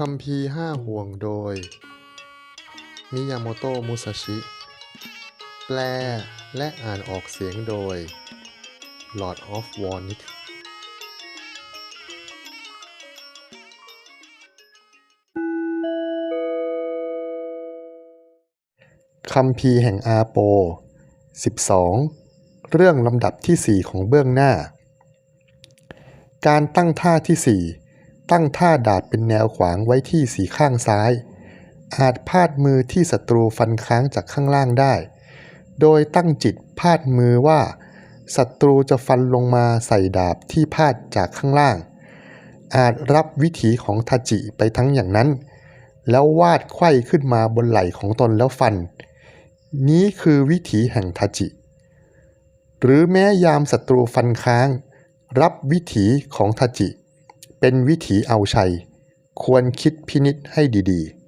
คัมภีห้าห่วงโดย มิยาโมโตะมุซาชิ แปลและอ่านออกเสียงโดย Lord of Warnick คัมภีแห่งอาโป 12 เรื่องลำดับที่ 4 ของเบื้องหน้า การตั้งท่าที่ 4 ตั้งท่าดาบเป็นแนวขวางไว้ที่สีข้างซ้าย อาจพาดมือที่ศัตรูฟันค้างจากข้างล่างได้ โดยตั้งจิตพาดมือว่าศัตรูจะฟันลงมาใส่ดาบที่พาดจากข้างล่าง อาจรับวิถีของทาจิไปทั้งอย่างนั้น แล้ววาดไข้ขึ้นมาบนไหล่ของตนแล้วฟัน นี้คือวิถีแห่งทาจิ หรือแม้ยามศัตรูฟันค้าง รับวิถีของทาจิ เป็นวิถีเอาชัย ควรคิดพินิษให้ดีๆ